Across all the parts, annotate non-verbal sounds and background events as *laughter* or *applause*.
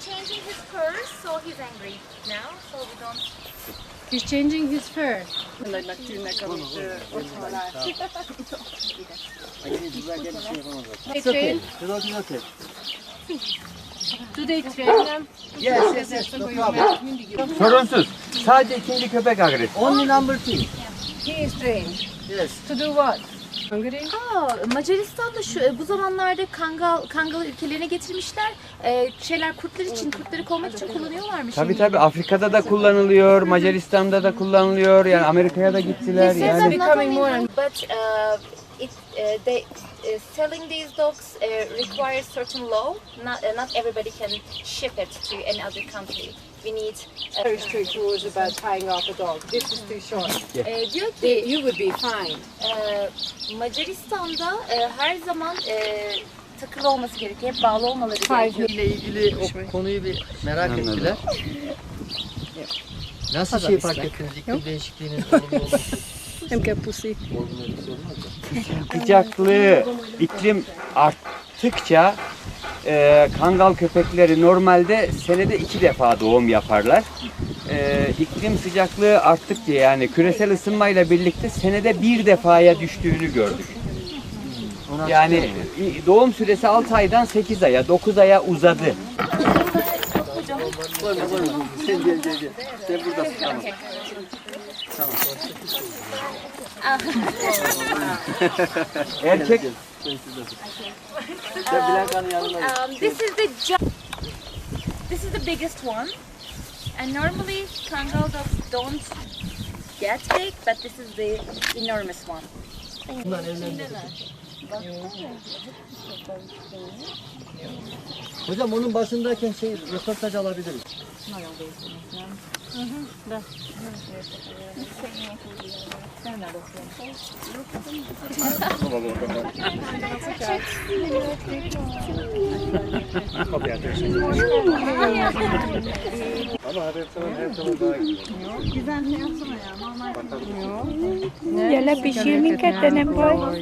changing his fur, so he's angry now. So we don't. He's changing his fur. They train, do they train them? Yes, yes, yes, no problem. Sorunsuz. Sadece ikinci köpek agresif. Only number two. He is trained. Yes. To do what? Hungry? Aa, Macaristan'da şu e, bu zamanlarda kangal kangal ülkelerine getirmişler. Ee, şeyler kurtlar için, kurtları kovmak için kullanıyorlarmış. Tabii tabii Afrika'da da kullanılıyor, Macaristan'da da kullanılıyor. Yani Amerika'ya da gittiler This yani. Becoming more and- but uh, it uh, they uh, selling these dogs uh, requires certain law. Not uh, not everybody can ship it to any other country. We need. Uh, Very strict rules about tying off a dog. This is too short. e, diyor ki They, you would be fine. e, Macaristan'da e, her zaman e, takılı olması gerekiyor. Hep bağlı olmaları gerekiyor. ile ilgili o konuyu bir merak Anladım. ettiler. Nasıl şey fark ettiniz iklim değişikliğinin olumlu olması? *laughs* Hem mu? Sıcaklığı, iklim arttıkça e, kangal köpekleri normalde senede iki defa doğum yaparlar. E, iklim sıcaklığı arttıkça yani küresel ısınmayla birlikte senede bir defaya düştüğünü gördük. Yani doğum süresi 6 aydan 8 aya, 9 aya uzadı. Sen gel gel gel. Sen buradasın tamam. Erkek git. Um, this is the this is the biggest one, and normally Kangal dogs don't get big, but this is the enormous one. Hocam onun başındayken şey röportaj alabiliriz. Ama her zaman her daha iyi. Ya la piscina que tenemos.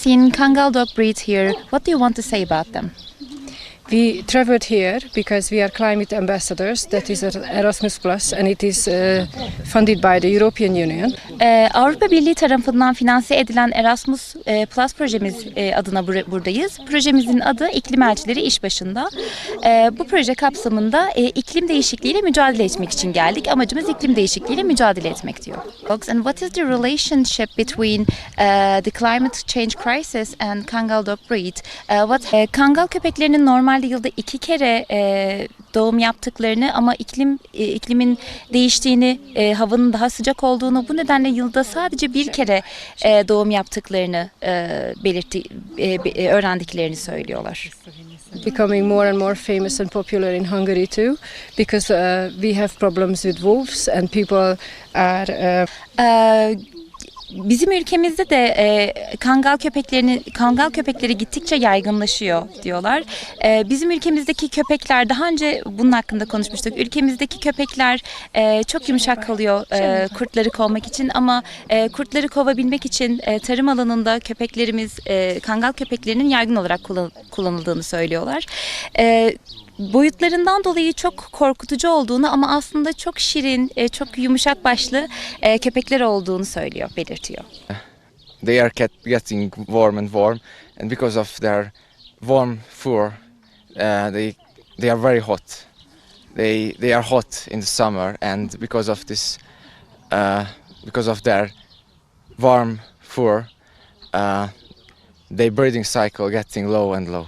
Seen Kangal dog breeds here. What do you want to say about them? We traveled here because we are climate ambassadors. That is Erasmus Plus, and it is uh, funded by the European Union. Ee, Avrupa Birliği tarafından finanse edilen Erasmus e, Plus projemiz e, adına bur- buradayız. Projemizin adı İklim Elçileri İş Başında. Ee, bu proje kapsamında e, iklim değişikliğiyle mücadele etmek için geldik. Amacımız iklim değişikliğiyle mücadele etmek diyor. And what is the relationship between uh, the climate change crisis and Kangal dog breed? Uh, what e, Kangal köpeklerinin normalde yılda iki kere e, doğum yaptıklarını ama iklim e, iklimin değiştiğini, e, havanın daha sıcak olduğunu bu nedenle yılda sadece bir kere e, doğum yaptıklarını e, belirtti e, e, öğrendiklerini söylüyorlar. becoming more and more famous and popular in Hungary too, because uh, we have problems with wolves and people are. Uh, Ee, Bizim ülkemizde de e, kangal köpeklerini kangal köpekleri gittikçe yaygınlaşıyor diyorlar. E, bizim ülkemizdeki köpekler daha önce bunun hakkında konuşmuştuk. Ülkemizdeki köpekler e, çok yumuşak kalıyor e, kurtları kovmak için ama e, kurtları kovabilmek için e, tarım alanında köpeklerimiz e, kangal köpeklerinin yaygın olarak kullan- kullanıldığını söylüyorlar. E, boyutlarından dolayı çok korkutucu olduğunu ama aslında çok şirin, e, çok yumuşak başlı e, köpekler olduğunu söylüyor, belirtiyor. they are get, getting warm and warm, and because of their warm fur, uh, they they are very hot. They they are hot in the summer, and because of this, uh, because of their warm fur, uh, their breeding cycle getting low and low.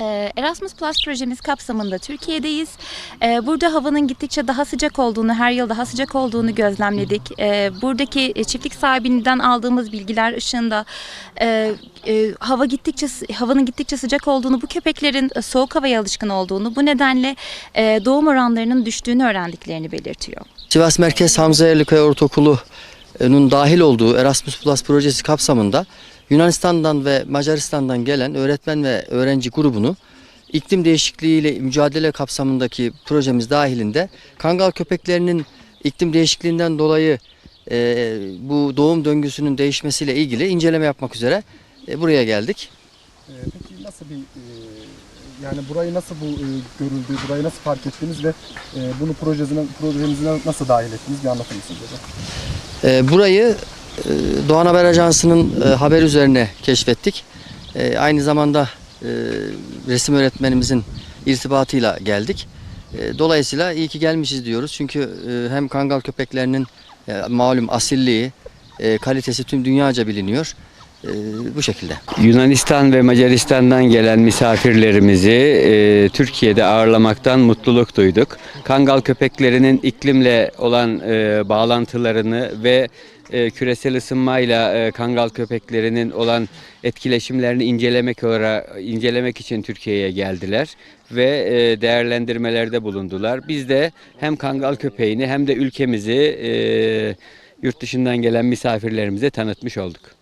Ee, Erasmus Plus projemiz kapsamında Türkiye'deyiz. Ee, Burada havanın gittikçe daha sıcak olduğunu, her yıl daha sıcak olduğunu gözlemledik. Ee, Buradaki e, çiftlik sahibinden aldığımız bilgiler ışığında e, e, hava gittikçe havanın gittikçe sıcak olduğunu, bu köpeklerin soğuk havaya alışkın olduğunu, bu nedenle doğum oranlarının düştüğünü öğrendiklerini belirtiyor. Sivas Merkez Hamza Yerlikaya Ortaokulu'nun dahil olduğu Erasmus Plus projesi kapsamında Yunanistan'dan ve Macaristan'dan gelen öğretmen ve öğrenci grubunu iklim değişikliğiyle mücadele kapsamındaki projemiz dahilinde Kangal köpeklerinin iklim değişikliğinden dolayı e, bu doğum döngüsünün değişmesiyle ilgili inceleme yapmak üzere e, buraya geldik. Ee, peki nasıl bir e, yani burayı nasıl bu e, görüldü, burayı nasıl fark ettiniz ve e, bunu projesine, projenize nasıl dahil ettiniz bir anlatır mısınız? E, burayı e, Doğan Haber Ajansı'nın e, haber üzerine keşfettik. E, aynı zamanda e, resim öğretmenimizin irtibatıyla geldik. E, dolayısıyla iyi ki gelmişiz diyoruz. Çünkü e, hem kangal köpeklerinin malum asilliği, kalitesi tüm dünyaca biliniyor. E, bu şekilde. Yunanistan ve Macaristan'dan gelen misafirlerimizi e, Türkiye'de ağırlamaktan mutluluk duyduk. Kangal köpeklerinin iklimle olan e, bağlantılarını ve e, küresel ısınmayla e, kangal köpeklerinin olan etkileşimlerini incelemek olarak incelemek için Türkiye'ye geldiler ve e, değerlendirmelerde bulundular. Biz de hem kangal köpeğini hem de ülkemizi e, yurt dışından gelen misafirlerimize tanıtmış olduk.